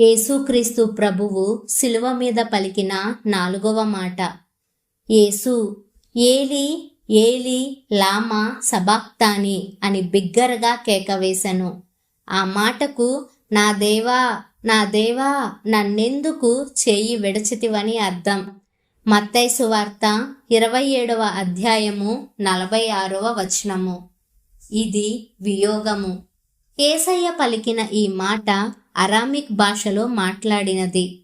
యేసుక్రీస్తు ప్రభువు శిలువ మీద పలికిన నాలుగవ మాట. యేసు ఏలి ఏలి లామా సబాక్తాని అని బిగ్గరగా కేకవేశను ఆ మాటకు నా దేవా నా దేవా నన్నెందుకు చేయి విడచితివని అర్థం. మత్తైసు వార్త ఇరవై ఏడవ అధ్యాయము నలభై ఆరవ వచనము. ఇది వియోగము. ఏసయ్య పలికిన ఈ మాట అరామిక్ భాషలో మాట్లాడినది.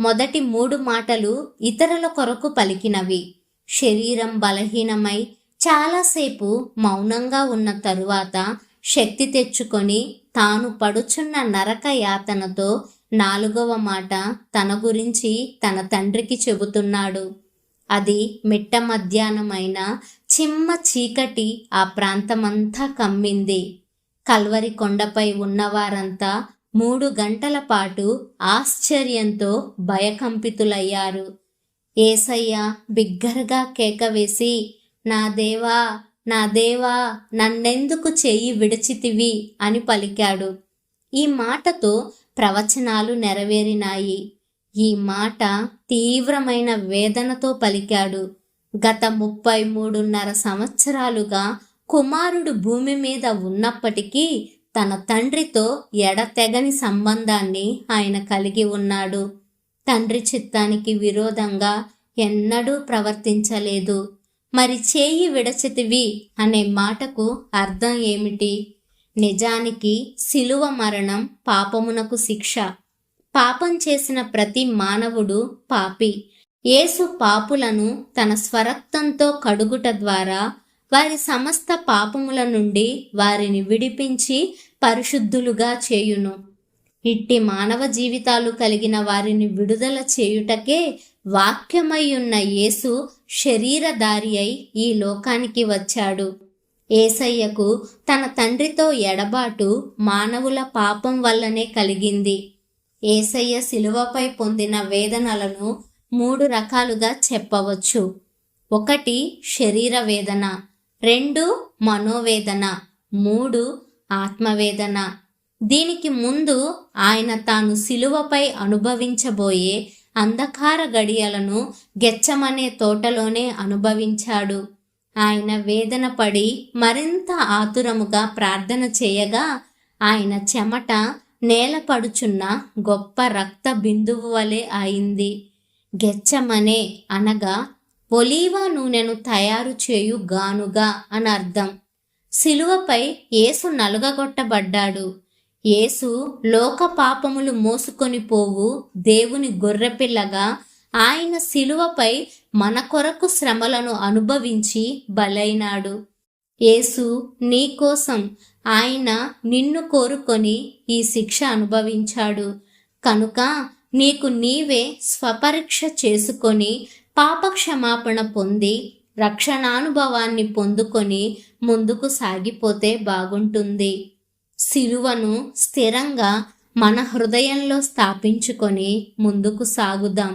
మొదటి మూడు మాటలు ఇతరుల కొరకు పలికినవి. శరీరం బలహీనమై చాలాసేపు మౌనంగా ఉన్న తరువాత శక్తి తెచ్చుకొని తాను పడుచున్న నరక యాతనతో నాలుగవ మాట తన గురించి తన తండ్రికి చెబుతున్నాడు. అది మిట్ట మధ్యాహ్నమైన చిమ్మ చీకటి ఆ ప్రాంతమంతా కమ్మింది. కల్వరి కొండపై ఉన్నవారంతా మూడు గంటల పాటు ఆశ్చర్యంతో భయకంపితులయ్యారు. ఏసయ్య బిగ్గరగా కేకవేసి నా దేవా నా దేవా నన్నెందుకు చెయ్యి విడిచితివి అని పలికాడు. ఈ మాటతో ప్రవచనాలు నెరవేరినాయి. ఈ మాట తీవ్రమైన వేదనతో పలికాడు. గత ముప్పై మూడున్నర సంవత్సరాలుగా కుమారుడు భూమి మీద ఉన్నప్పటికీ తన తండ్రితో ఎడతెగని సంబంధాన్ని ఆయన కలిగి ఉన్నాడు. తండ్రి చిత్తానికి విరోధంగా ఎన్నడూ ప్రవర్తించలేదు. మరి చేయి విడచితివి అనే మాటకు అర్థం ఏమిటి? నిజానికి శిలువ మరణం పాపమునకు శిక్ష. పాపం చేసిన ప్రతి మానవుడు పాపి. యేసు పాపులను తన స్వరక్తంతో కడుగుట ద్వారా వారి సమస్త పాపముల నుండి వారిని విడిపించి పరిశుద్ధులుగా చేయును. ఇట్టి మానవ జీవితాలు కలిగిన వారిని విడుదల చేయుటకే వాక్యమై ఉన్న యేసు శరీరధారి అయి ఈ లోకానికి వచ్చాడు. ఏసయ్యకు తన తండ్రితో ఎడబాటు మానవుల పాపం వల్లనే కలిగింది. ఏసయ్య శిలువపై పొందిన వేదనలను మూడు రకాలుగా చెప్పవచ్చు. ఒకటి శరీర వేదన రెండు మనోవేదన మూడు ఆత్మవేదన. దీనికి ముందు ఆయన తాను శిలువపై అనుభవించబోయే అంధకార గడియలను గెచ్చమనే తోటలోనే అనుభవించాడు. ఆయన వేదన పడి మరింత ఆతురముగా ప్రార్థన చేయగా ఆయన చెమట నేలపడుచున్న గొప్ప రక్త బిందువు వలె అయింది గెచ్చమనే అనగా ఒలీవా నూనెను తయారు చేయు గానుగా అని అర్థం శిలువపై యేసు నలుగగొట్టబడ్డాడు. యేసు లోక పాపములు మోసుకొని పోవు దేవుని గొర్రెపిల్లగా ఆయన శిలువపై మన కొరకు శ్రమలను అనుభవించి బలైనాడు. యేసు నీ కోసం ఆయన నిన్ను కోరుకొని ఈ శిక్ష అనుభవించాడు. కనుక నీకు నీవే స్వపరీక్ష చేసుకొని పాపక్షమాపణ పొంది రక్షణానుభవాన్ని పొందుకొని ముందుకు సాగిపోతే బాగుంటుంది. శిలువను స్థిరంగా మన హృదయంలో స్థాపించుకొని ముందుకు సాగుదాం.